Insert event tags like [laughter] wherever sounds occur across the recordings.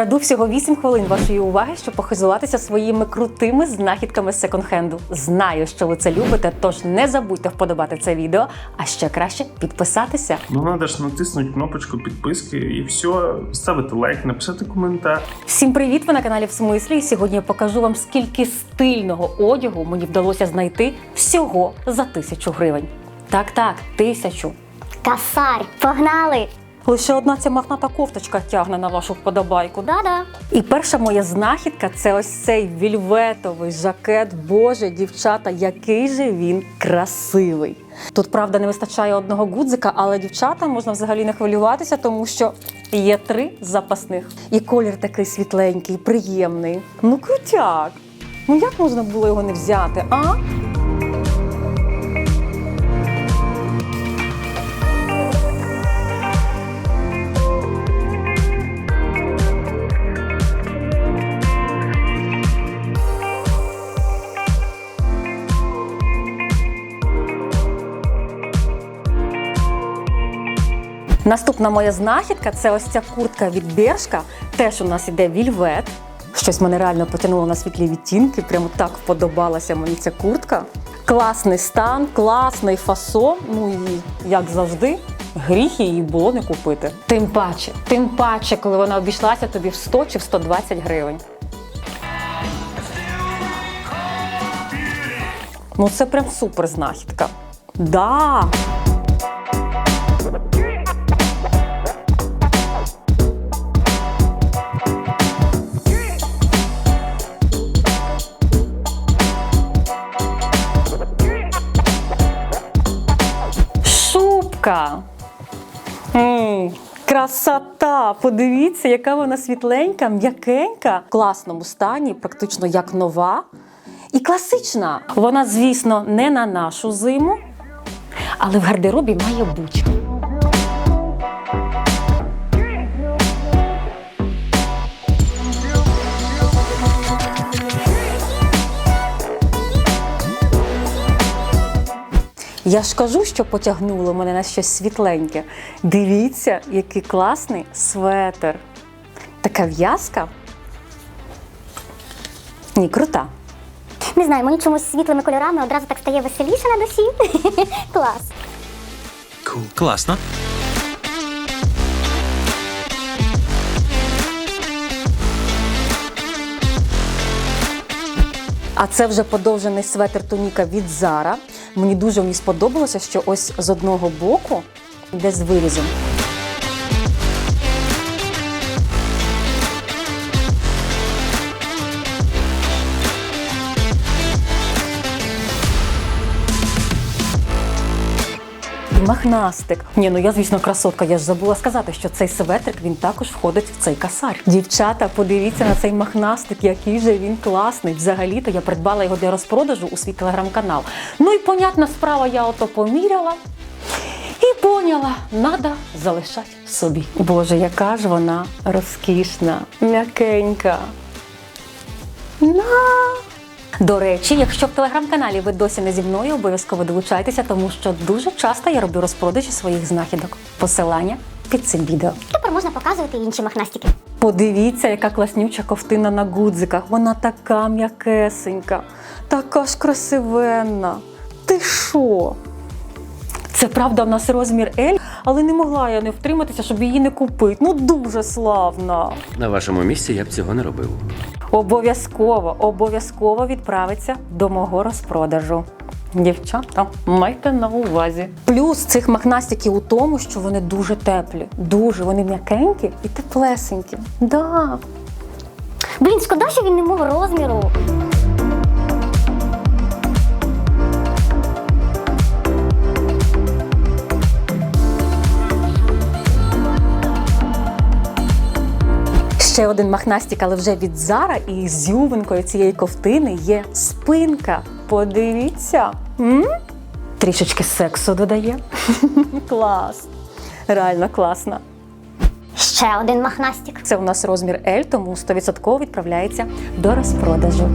Вкраду всього 8 хвилин вашої уваги, щоб похизуватися своїми крутими знахідками з секонд-хенду. Знаю, що ви це любите, тож не забудьте вподобати це відео, а ще краще підписатися. Ну, треба ж натиснути кнопочку підписки і все, ставити лайк, написати коментар. Всім привіт! Ви на каналі в смислі. І сьогодні я покажу вам, скільки стильного одягу мені вдалося знайти всього за тисячу гривень. Так, так, тисячу. Касарь, погнали! Лише одна ця махната кофточка тягне на вашу вподобайку. Да-да. І перша моя знахідка це ось цей вільветовий жакет. Боже, дівчата, який же він красивий. Тут, правда, не вистачає одного гудзика, але дівчата можна взагалі не хвилюватися, тому що є три запасних. І колір такий світленький, приємний. Ну, крутяк. Ну як можна було його не взяти, а? Наступна моя знахідка це ось ця куртка від Бершка. Теж у нас іде вільвет. Щось мене реально потягнуло на світлі відтінки. Прямо так вподобалася мені ця куртка. Класний стан, класний фасон. Ну і як завжди, гріх її було не купити. Тим паче, тим паче, коли вона обійшлася тобі в 100 чи в 120 гривень. Ну це прям супер знахідка. Да! Шубка. м Красота! Подивіться, яка вона світленька, м'якенька, в класному стані, практично як нова. І класична. Вона, звісно, не на нашу зиму, але в гардеробі має бути. Я ж кажу, що потягнуло мене на щось світленьке. Дивіться, який класний светр. Така в'язка. Ні, крута. Не знаю, мені чомусь світлими кольорами одразу так стає веселіше на душі. [laughs] Клас. Класно. А це вже подовжений светр туніка від Зара. Мені дуже мені сподобалося, що ось з одного боку йде з вирізом. Махнастик. Ні, ну я, звісно, красотка. Я ж забула сказати, що цей светрик він також входить в цей касар. Дівчата, подивіться на цей махнастик, який же він класний. Взагалі-то я придбала його для розпродажу у свій телеграм-канал. Ну і понятна справа, я ото поміряла. І поняла, надо залишати собі. Боже, яка ж вона розкішна, м'якенька. На. До речі, якщо в телеграм-каналі ви досі не зі мною, обов'язково долучайтеся, тому що дуже часто я роблю розпродажі своїх знахідок. Посилання під цим відео. Тепер можна показувати інші махнастики. Подивіться, яка класнюча ковтина на гудзиках. Вона така м'якесенька, така ж красивенна. Ти що? Це правда, в нас розмір L, але не могла я не втриматися, щоб її не купити. Ну дуже славна. На вашому місці я б цього не робив. Обов'язково, обов'язково відправиться до мого розпродажу. Дівчата, майте на увазі. Плюс цих махнастиків у тому, що вони дуже теплі, дуже вони м'якенькі і теплесенькі. Да. Блін, шкода, що він не мого розміру. Ще один махнастик, але вже від Зара, і зюбинкою цієї ковтини є спинка. Подивіться. М? Трішечки сексу додає. [laughs] Клас. Реально класно. Ще один махнастик. Це у нас розмір L, тому 100% відправляється до розпродажу.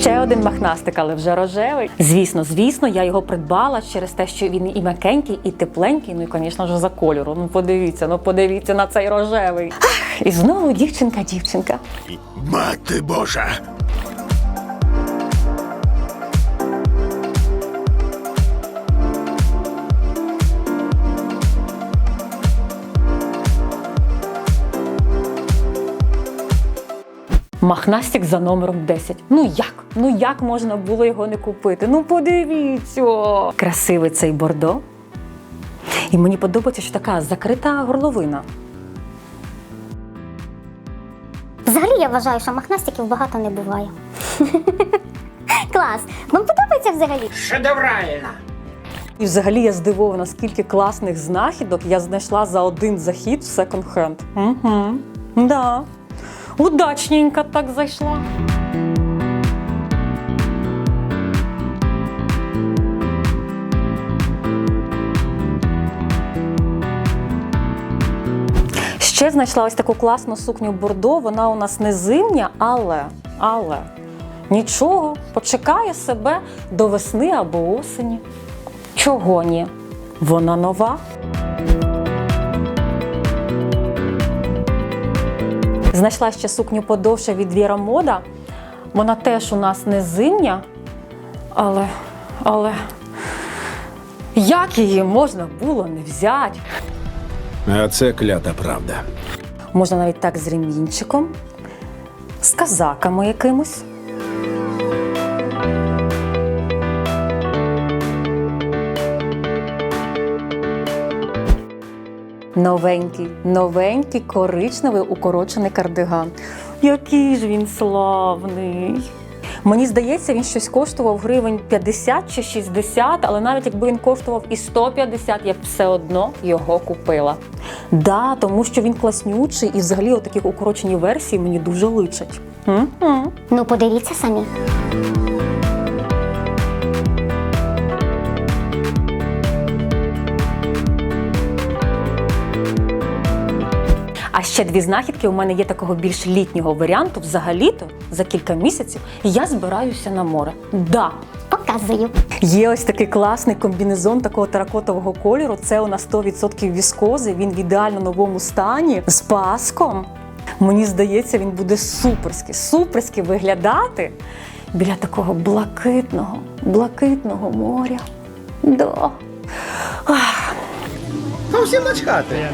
Ще один махнастик, але вже рожевий. Звісно, звісно, я його придбала через те, що він і м'якенький, і тепленький. Ну і, звісно ж, за кольору. Ну подивіться, ну подивіться на цей рожевий. Ах, і знову дівчинка, дівчинка. Мати Божа! Махнастик за номером 10. Ну як? Ну як можна було його не купити? Ну подивіться. Красивий цей бордо. І мені подобається, що така закрита горловина. Взагалі я вважаю, що махнастиків багато не буває. [laughs] Клас! Вам подобається взагалі? І взагалі я здивована, скільки класних знахідок я знайшла за один захід в секонд-хенд. Угу. Да. Удачненько так зайшла. Ще знайшла ось таку класну сукню бордо. Вона у нас не зимня, але, але нічого, почекає себе до весни або осені. Чого ні? Вона нова. Знайшла ще сукню подовше від Віра Мода. Вона теж у нас не зимня, але, але як її можна було не взяти? А це клята правда. Можна навіть так з ремінчиком, з казаками якимось. Новенький, новенький коричневий укорочений кардиган. Який ж він славний! Мені здається, він щось коштував гривень 50 чи 60, але навіть якби він коштував і 150, я б все одно його купила. Да, тому що він класнючий і взагалі отакі укорочені версії мені дуже личать. Угу. Ну, подивіться самі. Ще дві знахідки у мене є такого більш літнього варіанту. Взагалі-то за кілька місяців я збираюся на море. Да, Показую. Є ось такий класний комбінезон такого теракотового кольору. Це у нас 100% віскози. Він в ідеально новому стані з паском. Мені здається, він буде суперськи, суперськи виглядати біля такого блакитного, блакитного моря. Да. Ах. Ну, всім начхати.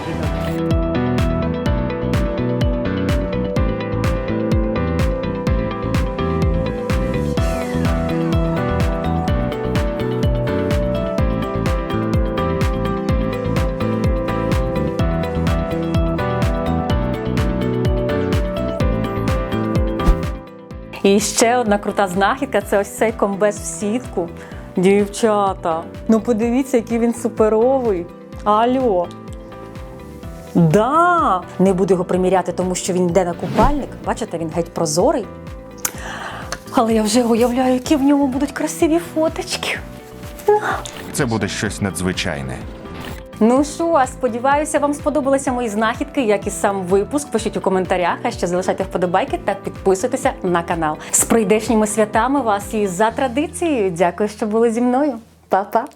І ще одна крута знахідка це ось цей комбез в сітку. Дівчата, ну подивіться, який він суперовий. Алло. Да, не буду його приміряти, тому що він йде на купальник. Бачите, він геть прозорий. Але я вже уявляю, які в ньому будуть красиві фоточки. Це буде щось надзвичайне. Ну що, сподіваюся, вам сподобалися мої знахідки, як і сам випуск. Пишіть у коментарях, а ще залишайте вподобайки та підписуйтеся на канал. З прийдешніми святами вас і за традицією. Дякую, що були зі мною. Па-па!